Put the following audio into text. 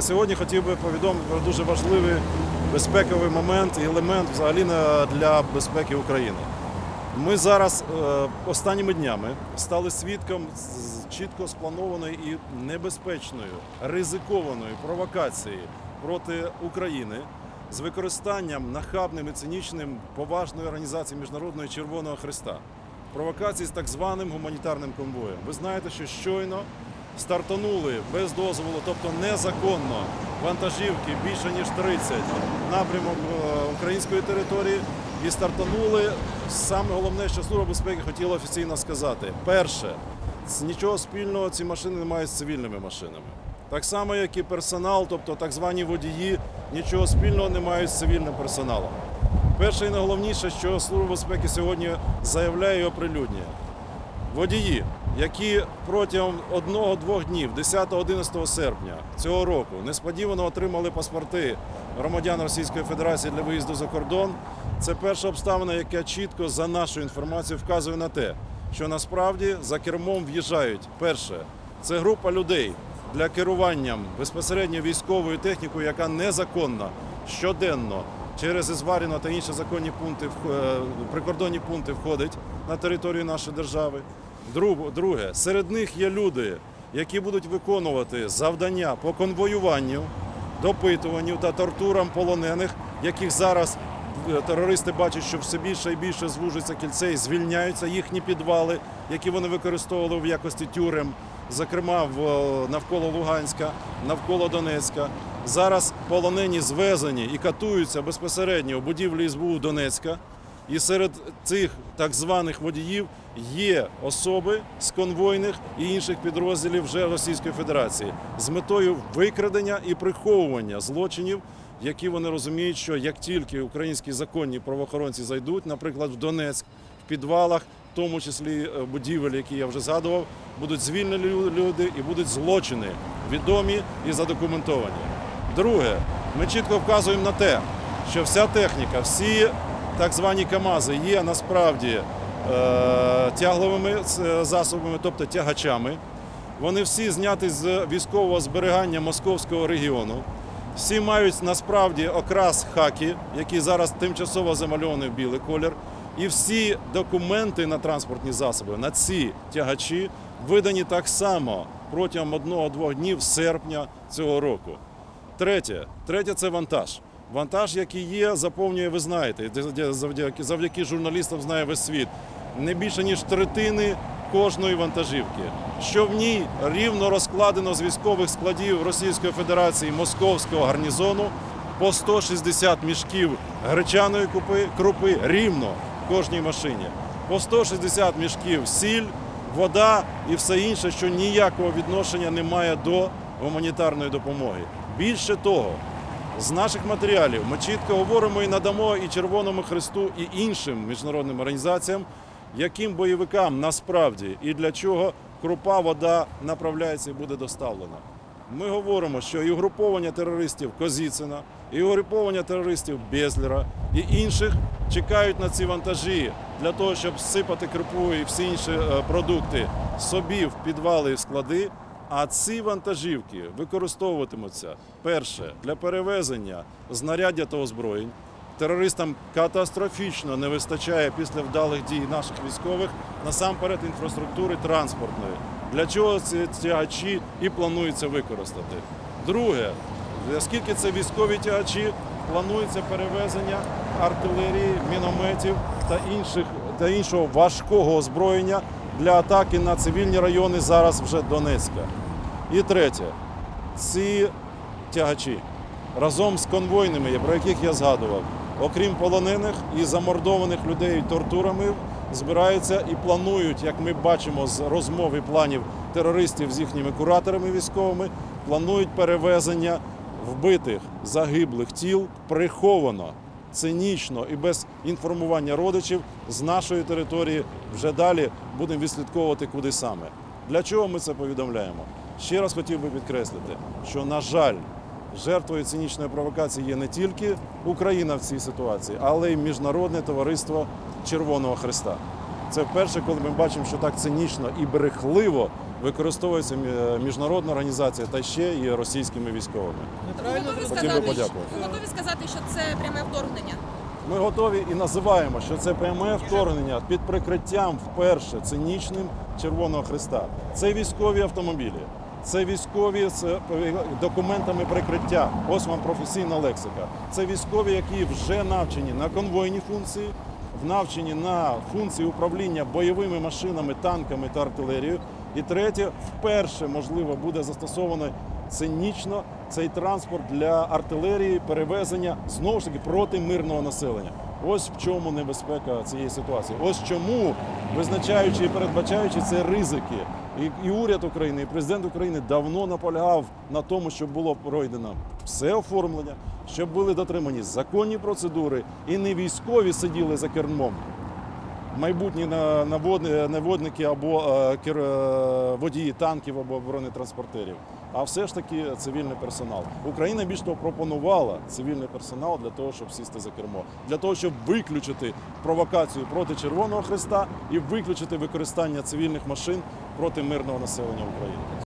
Сьогодні хотів би повідомити про дуже важливий безпековий момент і елемент взагалі для безпеки України. Ми зараз е, останніми днями стали свідком чітко спланованої і небезпечної, ризикованої провокації проти України з використанням нахабним і цинічним поважної організації Міжнародного Червоного Христа. Провокації з так званим гуманітарним конвоєм. Ви знаєте, що щойно стартанули без дозволу, тобто незаконно вантажівки більше ніж 30 напрямок е, української території. І стартанули саме головне, що Служба безпеки хотіла офіційно сказати: перше, нічого спільного ці машини не мають з цивільними машинами. Так само, як і персонал, тобто так звані водії, нічого спільного не мають з цивільним персоналом. Перше і найголовніше, що Служба безпеки сьогодні заявляє і оприлюднює. Водії, які протягом одного-двох днів, 10-11 серпня цього року, несподівано отримали паспорти громадян Російської Федерації для виїзду за кордон, це перша обставина, яка чітко за нашою інформацією вказує на те, що насправді за кермом в'їжджають перше, це група людей для керування безпосередньо військовою технікою, яка незаконно щоденно через Ізваріно та інші законні пункти е, прикордонні пункти входить на територію нашої держави. Друг- Друге, серед них є люди, які будуть виконувати завдання по конвоюванню, допитуванню та тортурам полонених, яких зараз е, терористи бачать, що все більше і більше звужується кільце і звільняються їхні підвали, які вони використовували в якості тюрем, зокрема е, навколо Луганська, навколо Донецька. Зараз полонені звезені і катуються безпосередньо у будівлі СБУ Донецька. І серед цих так званих водіїв є особи з конвойних і інших підрозділів вже Російської Федерації з метою викрадення і приховування злочинів, які вони розуміють, що як тільки українські законні правоохоронці зайдуть, наприклад, в Донецьк, в підвалах, в тому числі е, будівель, які я вже згадував, будуть звільнені люди і будуть злочини відомі і задокументовані. Друге, ми чітко вказуємо на те, що вся техніка, всі так звані КАМАЗи є насправді е, тягловими е, засобами, тобто тягачами. Вони всі зняті з військового зберігання московського регіону. Всі мають насправді окрас хакі, який зараз тимчасово замальований в білий колір. І всі документи на транспортні засоби на ці тягачі видані так само протягом одного-двох днів серпня цього року. Третє, третє це вантаж. Вантаж, який є, заповнює, ви знаєте, завдяки, завдяки журналістам знає весь світ, не більше ніж третини кожної вантажівки. Що в ній рівно розкладено з військових складів Російської Федерації Московського гарнізону по 160 мішків гречаної купи, крупи рівно кожній машині, по 160 мішків сіль, вода і все інше, що ніякого відношення не має до гуманітарної допомоги. Більше того, з наших матеріалів ми чітко говоримо і надамо і Червоному Христу, і іншим міжнародним організаціям, яким бойовикам насправді і для чого крупа вода направляється і буде доставлена. Ми говоримо, що і угруповання терористів Козіцина, і угруповання терористів Безлера і інших чекають на ці вантажі для того, щоб сипати крупу і всі інші е, продукти собі в підвали і склади. А ці вантажівки використовуватимуться перше для перевезення знаряддя та озброєнь. Терористам катастрофічно не вистачає після вдалих дій наших військових насамперед інфраструктури транспортної. Для чого ці тягачі і планується використати? Друге, оскільки це військові тягачі, планується перевезення артилерії, мінометів та інших та іншого важкого озброєння для атаки на цивільні райони зараз вже Донецька. І третє, ці тягачі разом з конвойними, про яких я згадував, окрім полонених і замордованих людей тортурами, збираються і планують, як ми бачимо з розмов і планів терористів з їхніми кураторами військовими, планують перевезення вбитих загиблих тіл приховано, цинічно і без інформування родичів з нашої території. Вже далі будемо відслідковувати, куди саме. Для чого ми це повідомляємо? Ще раз хотів би підкреслити, що, на жаль, жертвою цинічної провокації є не тільки Україна в цій ситуації, але й міжнародне товариство Червоного Христа. Це вперше, коли ми бачимо, що так цинічно і брехливо використовується міжнародна організація та ще і російськими військовими. Ви готові, Хотів би подякувати. ви готові сказати, що це пряме вторгнення? Ми готові і називаємо, що це пряме вторгнення під прикриттям вперше цинічним Червоного Христа. Це військові автомобілі, це військові з е, документами прикриття. Ось вам професійна лексика. Це військові, які вже навчені на конвойні функції, навчені на функції управління бойовими машинами, танками та артилерією. І третє, вперше можливо буде застосовано цинічно цей транспорт для артилерії, перевезення знову ж таки проти мирного населення. Ось в чому небезпека цієї ситуації. Ось чому, визначаючи і передбачаючи це ризики, і, і уряд України, і президент України давно наполягав на тому, щоб було пройдено все оформлення, щоб були дотримані законні процедури, і не військові сиділи за кермом, майбутні наводники або е, е, водії танків або бронетранспортерів, а все ж таки цивільний персонал. Україна більш того пропонувала цивільний персонал для того, щоб сісти за кермо, для того, щоб виключити провокацію проти Червоного Христа і виключити використання цивільних машин проти мирного населення України.